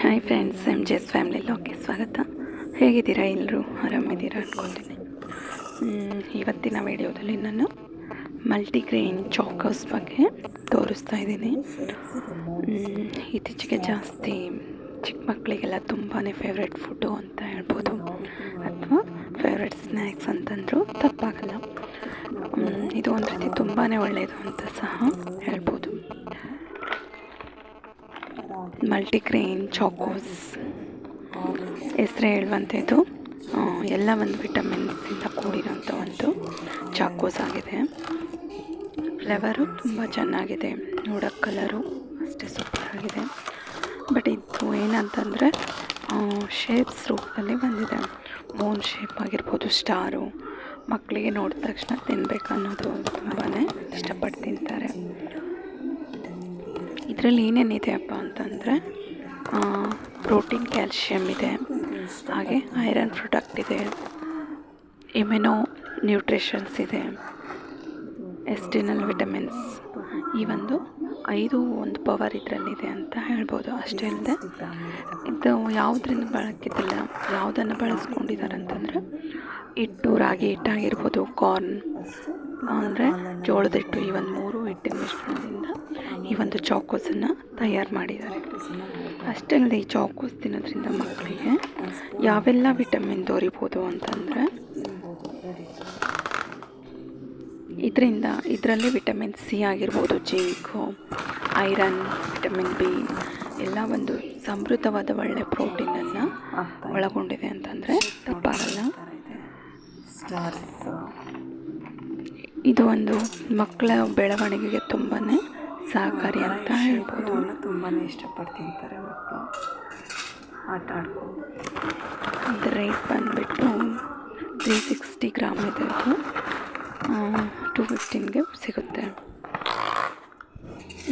Hi friends M G S family ಲೋಕೆ ಸ್ವಾಗತ ಹೇಗಿದ್ದೀರಾ ಎಲ್ಲರೂ? ಆರಾಮಿದ್ದೀರಾ ಮ್, ಇವತ್ತಿನ ವಿಡಿಯೋದಲ್ಲಿ ನಾನು ಮಲ್ಟಿಗ್ರೇನ್ ಚಾಕರ್ಸ್ ಬಗ್ಗೆ ತೋರಿಸ್ತಾ ಇದ್ದೀನಿ. ಇತ್ತೀಚೆಗೆ ಜಾಸ್ತಿ ಚಿಕ್ಕ ಮಕ್ಕಳಿಗೆಲ್ಲ ತುಂಬಾ ಫೇವ್ರೆಟ್ ಫುಡ್ಡು ಅಂತ ಹೇಳ್ಬೋದು. ಅಥವಾ ಫೇವ್ರೆಟ್ ಸ್ನ್ಯಾಕ್ಸ್ ಅಂತಂದರೂ ತಪ್ಪಾಗಲ್ಲ. ಇದು ಒಂದು ರೀತಿ ತುಂಬಾ ಒಳ್ಳೆಯದು ಅಂತ ಸಹ ಹೇಳ್ಬೋದು. ಮಲ್ಟಿಗ್ರೇನ್, ಚಾಕೋಸ್, ಹೆಸರು ಹೇಳುವಂಥದ್ದು. ಎಲ್ಲ ಒಂದು ವಿಟಮಿನ್ಸಿಂದ ಕೂಡಿರೋಂಥ ಒಂದು ಚಾಕೋಸ್ ಆಗಿದೆ. ಫ್ಲೇವರು ತುಂಬ ಚೆನ್ನಾಗಿದೆ. ನೋಡೋಕ್ಕೆ ಕಲರು ಅಷ್ಟೇ ಸೂಪರ್ ಆಗಿದೆ. ಬಟ್ ಇದು ಏನಂತಂದರೆ ಶೇಪ್ಸ್ ರೂಪದಲ್ಲಿ ಬಂದಿದೆ. ಮೂನ್ ಶೇಪ್ ಆಗಿರ್ಬೋದು, ಸ್ಟಾರು. ಮಕ್ಕಳಿಗೆ ನೋಡಿದ ತಕ್ಷಣ ತಿನ್ನಬೇಕನ್ನೋದು ತುಂಬಾ ಇಷ್ಟಪಟ್ಟು ತಿಂತಾರೆ. ಇದರಲ್ಲಿ ಏನೇನಿದೆಯಪ್ಪ ಅಂತಂದರೆ ಪ್ರೋಟೀನ್ ಕ್ಯಾಲ್ಶಿಯಮ್ ಇದೆ, ಹಾಗೆ ಐರನ್ ಪ್ರೊಡಕ್ಟ್ ಇದೆ, ಇಮ್ಯುನೋ ನ್ಯೂಟ್ರಿಷನ್ಸ್ ಇದೆ, ಎಸ್ಟಿನಲ್ ವಿಟಮಿನ್ಸ್ ಈ ಒಂದು ಐದು ಒಂದು ಪವರ್ ಇದರಲ್ಲಿದೆ ಅಂತ ಹೇಳ್ಬೋದು. ಅಷ್ಟೇ ಅಲ್ಲದೆ, ಇದು ಯಾವುದರಿಂದ ಬಳಕಿದ್ದಿಲ್ಲ ಯಾವುದನ್ನು ಬಳಸ್ಕೊಂಡಿದ್ದಾರೆ ಅಂತಂದರೆ ಹಿಟ್ಟು ರಾಗಿ ಹಿಟ್ಟಾಗಿರ್ಬೋದು, ಕಾರ್ನ್ ಅಂದರೆ ಜೋಳದ ಹಿಟ್ಟು ಈ ಒಂದು ಮೂರು ಹಿಟ್ಟಿನ ಮಿಶ್ರಣದಿಂದ ಈ ಒಂದು ಚಾಕೋಸನ್ನು ತಯಾರು ಮಾಡಿದ್ದಾರೆ. ಅಷ್ಟೇ ಅಲ್ಲದೆ ಈ ಚಾಕೋಸ್ ತಿನ್ನೋದ್ರಿಂದ ಮಕ್ಕಳಿಗೆ ಯಾವೆಲ್ಲ ವಿಟಮಿನ್ ದೊರಿಬೋದು ಅಂತಂದರೆ ಇದರಿಂದ ಇದರಲ್ಲಿ ವಿಟಮಿನ್ ಸಿ ಆಗಿರ್ಬೋದು ಜಿಂಕು ಐರನ್, ವಿಟಮಿನ್ ಬಿ ಎಲ್ಲ ಒಂದು ಸಮೃದ್ಧವಾದ ಒಳ್ಳೆ ಪ್ರೋಟೀನನ್ನು ಒಳಗೊಂಡಿದೆ ಅಂತಂದರೆ ತಪ್ಪಾಗಲ್ಲ. ಇದು ಒಂದು ಮಕ್ಕಳ ಬೆಳವಣಿಗೆಗೆ ತುಂಬಾ ಸಹಕಾರಿ ಅಂತ ಹೇಳ್ಬೋದು. ತುಂಬಾ ಇಷ್ಟಪಟ್ಟು ತಿಂತಾರೆ ಮಕ್ಕಳು. ಆಟ ಆಡ್ಕೊಂಡು. ಇದು ರೇಟ್ ಬಂದುಬಿಟ್ಟು ತ್ರೀ ಸಿಕ್ಸ್ಟಿ ಗ್ರಾಮ್ ಇದೆ ಅದು ಟೂ ಫಿಫ್ಟೀನ್ಗೆ ಸಿಗುತ್ತೆ.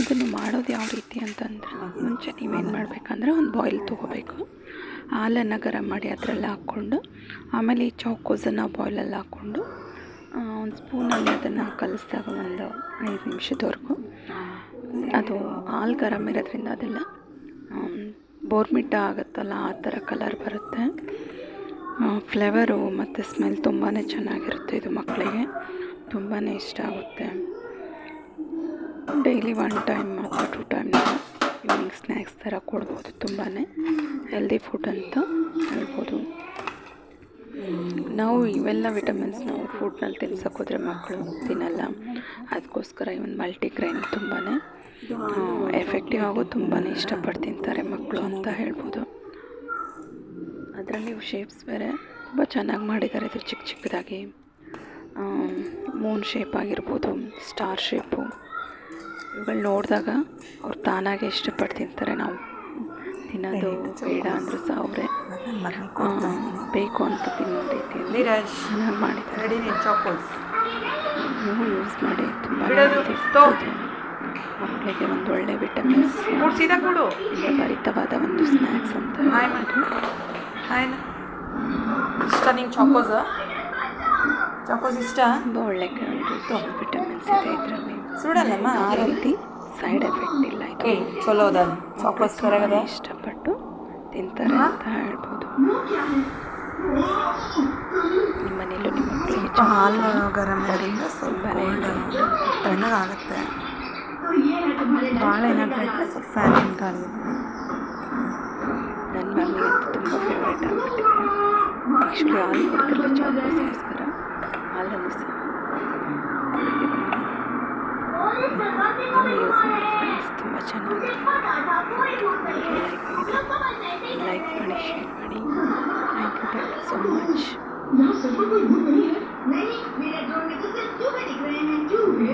ಇದನ್ನು ಮಾಡೋದು ಯಾವ ರೀತಿ ಅಂತಂದರೆ ಮುಂಚೆ ನೀವೇನು ಮಾಡಬೇಕಂದ್ರೆ ಒಂದು ಬಾಯ್ಲ್ ತೊಗೋಬೇಕು. ಹಾಲನ್ನು ಗರಂ ಮಾಡಿ ಅದರಲ್ಲಿ ಹಾಕ್ಕೊಂಡು ಆಮೇಲೆ ಈ ಚೌಕೋಸನ್ನು ಬಾಯ್ಲಲ್ಲಿ ಹಾಕ್ಕೊಂಡು ಒಂದು ಸ್ಪೂನಲ್ಲಿ ಅದನ್ನು ಕಲಿಸಿದಾಗ ಒಂದು ಐದು ನಿಮಿಷದವರೆಗೂ. ಅದು ಹಾಲು ಗರಮ್ ಇರೋದ್ರಿಂದ ಅದೆಲ್ಲ ಬೋರ್ಮಿಟ್ಟ ಆಗುತ್ತಲ್ಲ, ಆ ಥರ ಕಲರ್ ಬರುತ್ತೆ. ಫ್ಲೇವರು ಮತ್ತು ಸ್ಮೆಲ್ ತುಂಬಾ ಚೆನ್ನಾಗಿರುತ್ತೆ ಇದು ಮಕ್ಕಳಿಗೆ. ತುಂಬಾ ಇಷ್ಟ ಆಗುತ್ತೆ. ಡೈಲಿ ಒನ್ ಟೈಮ್ ಅಥವಾ ಟು ಟೈಮ್ ಈವ್ನಿಂಗ್ ಸ್ನ್ಯಾಕ್ಸ್ ಥರ ಕೊಡ್ಬೋದು ತುಂಬಾ ಹೆಲ್ದಿ ಫುಡ್ ಅಂತ ಹೇಳ್ಬೋದು. ನಾವು ಇವೆಲ್ಲ ವಿಟಮಿನ್ಸ್ ನಾವು ಫುಡ್ನಲ್ಲಿ ತಿನ್ಸಕ್ಕೆ ಹೋದರೆ ಮಕ್ಕಳು ತಿನ್ನಲ್ಲ. ಅದಕ್ಕೋಸ್ಕರ ಈ ಒಂದು ಮಲ್ಟಿಗ್ರೈನ್ ತುಂಬಾ ಎಫೆಕ್ಟಿವ್ ಆಗೋ ತುಂಬಾ ಇಷ್ಟಪಟ್ಟು ತಿಂತಾರೆ ಮಕ್ಕಳು ಅಂತ ಹೇಳ್ಬೋದು. ಅದರಲ್ಲಿ ಶೇಪ್ಸ್ ಬೇರೆ ತುಂಬ ಚೆನ್ನಾಗಿ ಮಾಡಿದ್ದಾರೆ. ಅದು ಚಿಕ್ಕ ಚಿಕ್ಕದಾಗಿ ಮೂನ್ ಶೇಪ್ ಆಗಿರ್ಬೋದು ಸ್ಟಾರ್ ಶೇಪು ಇವುಗಳು ನೋಡಿದಾಗ ಅವ್ರು ತಾನಾಗೆ ಇಷ್ಟಪಟ್ಟು ತಿಂತಾರೆ ನಾವು. ತಿನ್ನೋದು ಬೇಡ ಅಂದರು ಸಹ ಅವರೇ. ಬೇಕು ಅಂತ ತಿನ್ನೋ ರೀತಿಯಲ್ಲಿ ನೀರಜ್ ಚೆನ್ನಾಗಿ ಮಾಡಿದ್ದಾರೆ ರೆಡಿ ನೀನು ಚಾಕೋಸ್ ನೀವು ಯೂಸ್ ಮಾಡಿ. ತುಂಬ. ಮಕ್ಕಳಿಗೆ ಒಂದು ಒಳ್ಳೆ ವಿಟಮಿನ್ಸ್. ಭರಿತವಾದ ಒಂದು ಸ್ನ್ಯಾಕ್ಸ್ ಅಂತ ಹಾಯ್ ಮಾಡಿ ಹಾಯ್ ಇಷ್ಟ ನಿಂಗೆ ಚಾಕೋಸ್ ಚಾಕೋಸ್ ಇಷ್ಟ? ತುಂಬ ಒಳ್ಳೆ ವಿಟಮಿನ್ಸ್ ಇದೆ ಇದರಲ್ಲಿ. ಸುಡಲ್ಲಮ್ಮ? ಆ ರೀತಿ ಸೈಡ್ ಎಫೆಕ್ಟ್ ಇಲ್ಲ. ಇದು ಚಲೋ ಅದ. ತುಂಬಾನೇ ಇಷ್ಟಪಟ್ಟು ತಿಂತಾರೆ ಅಂತ ಹೇಳ್ಬೋದು. ನಿಮ್ಮ ಮನೇಲೂ ನಿಮ್ಮ ಮಕ್ಕಳಿಗೆ ಹಾಲು ಗರಂ ಮಾಡೋದ್ರಿಂದ ಸ್ವಲ್ಪ ತಣ್ಣಗಾಗುತ್ತೆ ಭಾಳ ಇದ್ದರೆ ಸ್ವಲ್ಪ ಫ್ಯಾನ್ ಅಂತ ನನ್ನ ಮನೆಗೆ ತುಂಬ ಫೇವ್ರೇಟ್ ಆಗಿಬಿಟ್ಟಿದೆ. ಆ್ಯಕ್ಚುಲಿ ಹಾಲು ಕೊಡ್ತಿರಲಿಲ್ಲ ಚಾಕೋಸ್ಗೋಸ್ಕರ ಹಾಲನ್ನು ಸಹ. ನೀವು ಯೂಸ್ ಮಾಡಿ ಫ್ರೆಂಡ್ಸ್ ತುಂಬ ಚೆನ್ನಾಗಿದೆ ಲೈಕ್ ಮಾಡಿ ಶೇರ್ ಮಾಡಿ thank you thank you so much No sono voi buoni, Lei mi ragione tutte e due di creme giù, e